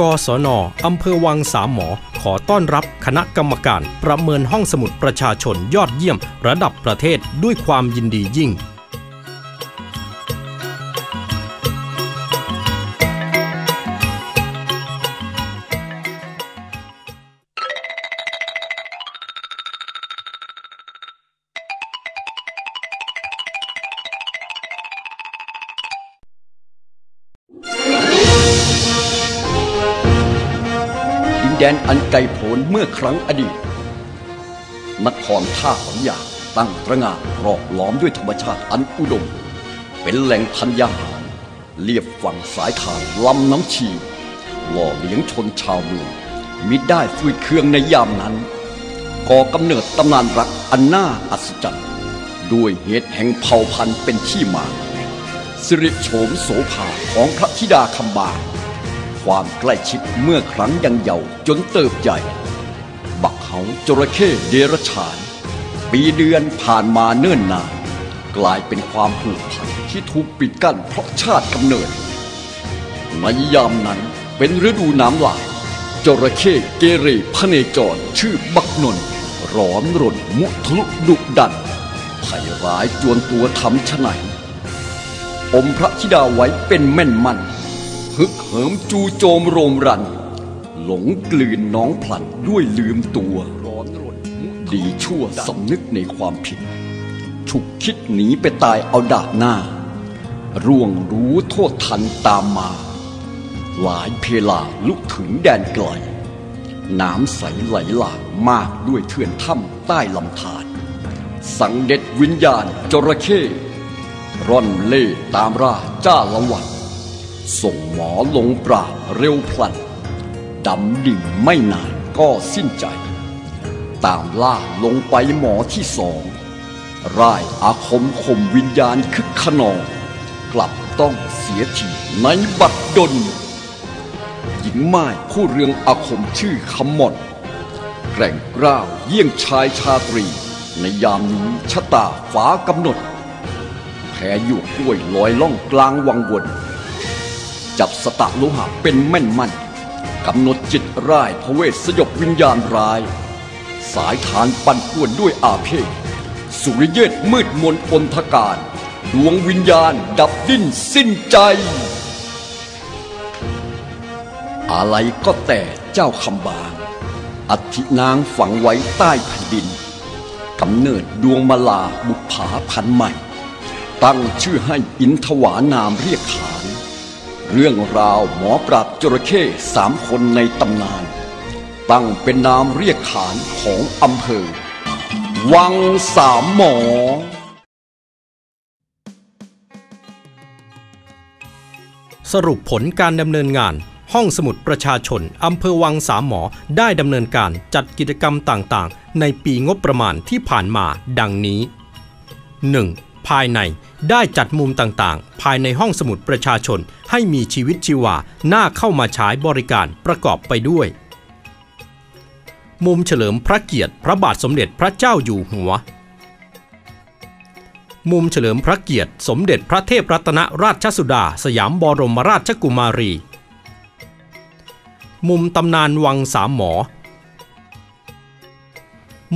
กศนอำเภอวังสามหมอ ขอต้อนรับคณะกรรมการประเมินห้องสมุดประชาชนยอดเยี่ยมระดับประเทศด้วยความยินดียิ่ง แดนอันไกลโพ้นเมื่อครั้งอดีต นครท่าของยาตั้งตระงานรอบล้อมด้วยธรรมชาติอันอุดม เป็นแหล่งธัญญาหารเลียบฝั่งสายทานลำน้ำชี หล่อเลี้ยงชนชาวเมืองมิได้ฟืดเคืองในยามนั้น ก่อกำเนิดตำนานรักอันน่าอัศจรรย์ด้วยเหตุแห่งเผ่าพันธุ์เป็นที่มาสิริโฉมโสภาของพระธิดาคำบาง ความใกล้ชิดเมื่อครั้งยังเยาว์จนเติบใหญ่ บักเขาจระเข้เดรฉาน ปีเดือนผ่านมาเนิ่นนาน กลายเป็นความผูกพันที่ถูกปิดกั้นเพราะชาติกำเนิดในยามนั้นเป็นฤดูน้ำหลากจระเข้เกเรพเนจรชื่อบักนนร้อนรนมุทะลุดุดันภัยร้ายจวนตัวทำชะไหนอมพระธิดาไว้เป็นแม่นมัน ฮึกเหิมจูโจมโรมรัน หลงกลืนน้องพลันด้วยลืมตัวดีชั่วสำนึกในความผิด ฉุกคิดหนีไปตายเอาดาบหน้า ร่วงรู้โทษทันตามมา หลายเพลาลุกถึงแดนไกล น้ำใสไหลหลากมากด้วยเทือนถ้ำใต้ลำธารสังเด็ดวิญญาณจระเข้ร่อนเล่ตามราจ้าละวัน ส่งหมอลงปราบเร็วพลัน ดำดิ่งไม่นานก็สิ้นใจ ตามล่าลงไปหมอที่สองร่ายอาคมข่มวิญญาณคึกขนอง กลับต้องเสียทีในบัดดล หญิงไม้ผู้เรืองอาคมชื่อคำมอนแกร่งกล้าวเยี่ยงชายชาตรี ในยามนี้ชะตาฟ้ากำหนดแพ้อยู่กล้วยลอยล่องกลางวังวน จับสตะโลหะเป็นแม่นมันกำหนดจิตร่ายพระเวทสยบวิญญาณร้าย สายทานปั่นป่วนด้วยอาเพศสุริเยศมืดมนอนทการ ดวงวิญญาณดับดิ้นสิ้นใจ อะไรก็แต่เจ้าคำบาง อัฐินางฝังไว้ใต้แผ่นดินกำเนิดดวงมาลาบุปผาพันธ์ใหม่ ตั้งชื่อให้อินทวานามเรียกขาน เรื่องราวหมอปราบจระเข้สามคนในตำนาน ตั้งเป็นนามเรียกขานของอำเภอ วังสามหมอ สรุปผลการดำเนินงาน ห้องสมุดประชาชนอำเภอวังสามหมอได้ดำเนินการจัดกิจกรรมต่างๆ ในปีงบประมาณที่ผ่านมาดังนี้ 1. ภายในได้จัดมุมต่างๆ ภายในห้องสมุดประชาชนให้มีชีวิตชีวาน่าเข้ามาใช้บริการประกอบไปด้วย มุมเฉลิมพระเกียรติพระบาทสมเด็จพระเจ้าอยู่หัว มุมเฉลิมพระเกียรติสมเด็จพระเทพรัตนราชสุดา สยามบรมราชกุมารี มุมตำนานวังสามหมอ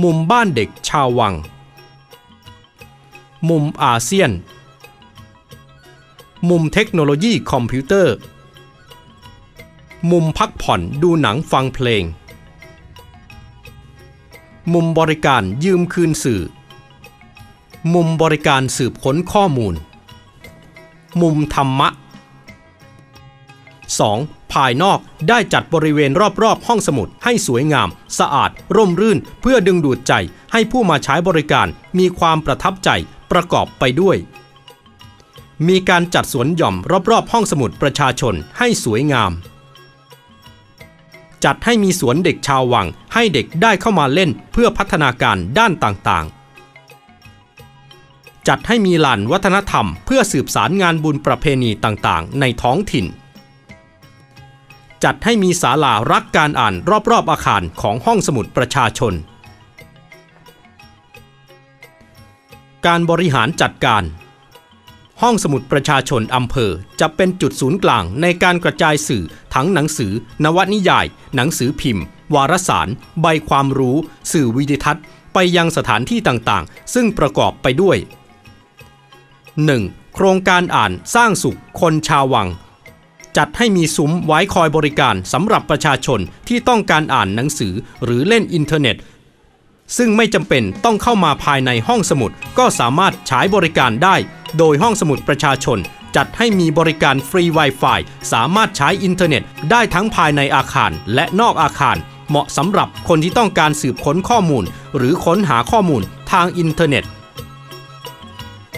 มุมบ้านเด็กชาววัง มุมอาเซียน มุมเทคโนโลยีคอมพิวเตอร์ มุมพักผ่อนดูหนังฟังเพลง มุมบริการยืมคืนสื่อ มุมบริการสืบค้นข้อมูล มุมธรรมะ 2. ภายนอกได้จัดบริเวณรอบๆ ห้องสมุดให้สวยงาม สะอาด ร่มรื่น เพื่อดึงดูดใจให้ผู้มาใช้บริการมีความประทับใจ ประกอบไปด้วย มีการจัดสวนหย่อมรอบๆห้องสมุดประชาชนให้สวยงาม จัดให้มีสวนเด็กชาววังให้เด็กได้เข้ามาเล่นเพื่อพัฒนาการด้านต่างๆ จัดให้มีลานวัฒนธรรม เพื่อสืบสารงานบุญประเพณีต่างๆ ในท้องถิ่นจัดให้มีศาลารักการอ่านรอบๆอาคารของห้องสมุดประชาชน การบริหารจัดการ ห้องสมุดประชาชนอำเภอจะเป็นจุดศูนย์กลางในการกระจายสื่อทั้งหนังสือ นวนิยาย หนังสือพิมพ์ วารสาร ใบความรู้ สื่อวิดิทัศน์ ไปยังสถานที่ต่างๆ ซึ่งประกอบไปด้วย 1. โครงการอ่านสร้างสุขคนชาววัง จัดให้มีซุ้มไว้คอยบริการสำหรับประชาชนที่ต้องการอ่านหนังสือหรือเล่นอินเทอร์เน็ต ซึ่งไม่จำเป็นต้องเข้ามาภายในห้องสมุดก็สามารถใช้บริการได้ โดยห้องสมุดประชาชน จัดให้มีบริการฟรี Wi-Fi สามารถใช้อินเทอร์เน็ต ได้ทั้งภายในอาคารและนอกอาคาร เหมาะสำหรับคนที่ต้องการสืบค้นข้อมูล หรือค้นหาข้อมูลทางอินเทอร์เน็ต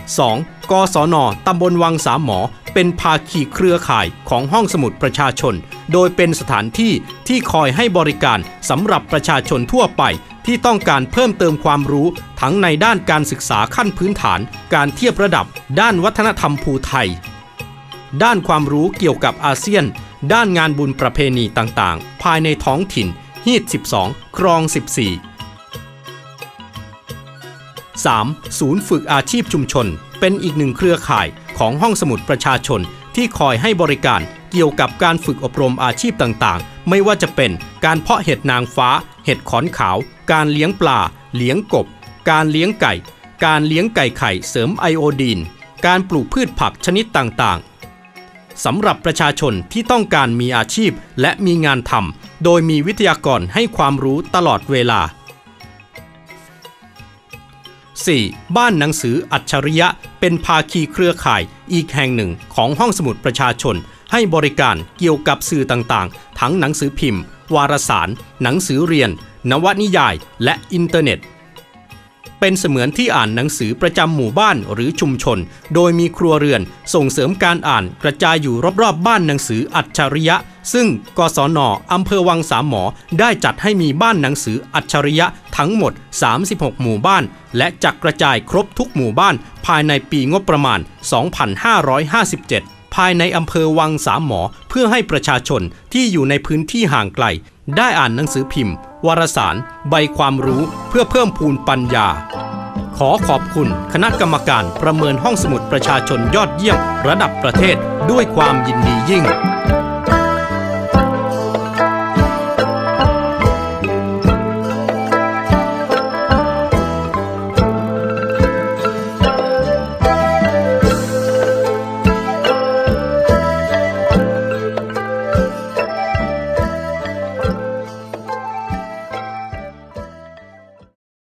2. กศนตำบลวังสามหมอ เป็นภาคีเครือข่ายของห้องสมุดประชาชน โดยเป็นสถานที่ที่คอยให้บริการสำหรับประชาชนทั่วไป ที่ต้องการเพิ่มเติมความรู้ทั้งในด้านการศึกษาขั้นพื้นฐาน การเทียบระดับ ด้านวัฒนธรรมภูไทย ด้านความรู้เกี่ยวกับอาเซียน ด้านงานบุญประเพณีต่างๆ ภายในท้องถิ่นฮีด12 ครอง 14 3. ศูนย์ฝึกอาชีพชุมชน เป็นอีกหนึ่งเครือข่ายของห้องสมุดประชาชน ที่คอยให้บริการเกี่ยวกับการฝึกอบรมอาชีพต่างๆ ไม่ว่าจะเป็นการเพาะเห็ดนางฟ้า เห็ดขอนขาว การเลี้ยงปลา เลี้ยงกบ การเลี้ยงไก่ การเลี้ยงไก่ไข่เสริมไอโอดีน การปลูกพืชผักชนิดต่างๆ สำหรับประชาชนที่ต้องการมีอาชีพและมีงานทำโดยมีวิทยากรให้ความรู้ตลอดเวลา 4. บ้านหนังสืออัจฉริยะ เป็นภาคีเครือข่ายอีกแห่งหนึ่งของห้องสมุดประชาชน ให้บริการเกี่ยวกับสื่อต่างๆ ทั้งหนังสือพิมพ์ วารสาร หนังสือเรียน นวนิยาย และอินเทอร์เน็ต เป็นเสมือนที่อ่านหนังสือประจำหมู่บ้านหรือชุมชน โดยมีครัวเรือนส่งเสริมการอ่านกระจายอยู่รอบๆบ้านหนังสืออัจฉริยะ ซึ่งกศนอำเภอวังสามหมอได้จัดให้มีบ้านหนังสืออัจฉริยะทั้งหมด 36 หมู่บ้าน และจักกระจายครบทุกหมู่บ้านภายในปีงบประมาณ 2557 ภายในอำเภอวังสามหมอ เพื่อให้ประชาชนที่อยู่ในพื้นที่ห่างไกล ได้อ่านหนังสือพิมพ์ วารสาร ใบความรู้เพื่อเพิ่มพูนปัญญา ขอขอบคุณคณะกรรมการประเมินห้องสมุดประชาชนยอดเยี่ยมระดับประเทศด้วยความยินดียิ่ง